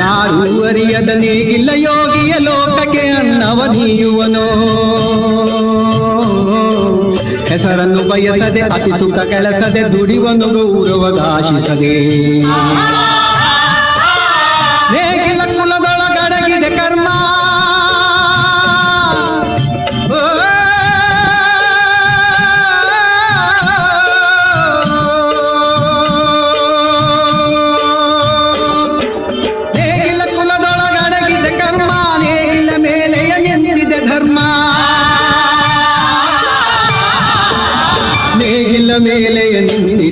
ಯಾರು ಅರಿಯದ ನೀಗಿಲ್ಲ ಯೋಗಿಯ ಲೋಕಕ್ಕೆ ಅನ್ನವ ನೀಯುವನೋ ಹೆಸರನ್ನು ಬಯಸದೆ ಅತಿ ಸುಖ ಕೆಲಸದೆ ದುಡಿವನು ಗೌರವಗಾಶಿಸದೆ മേലെ എന്നിൽ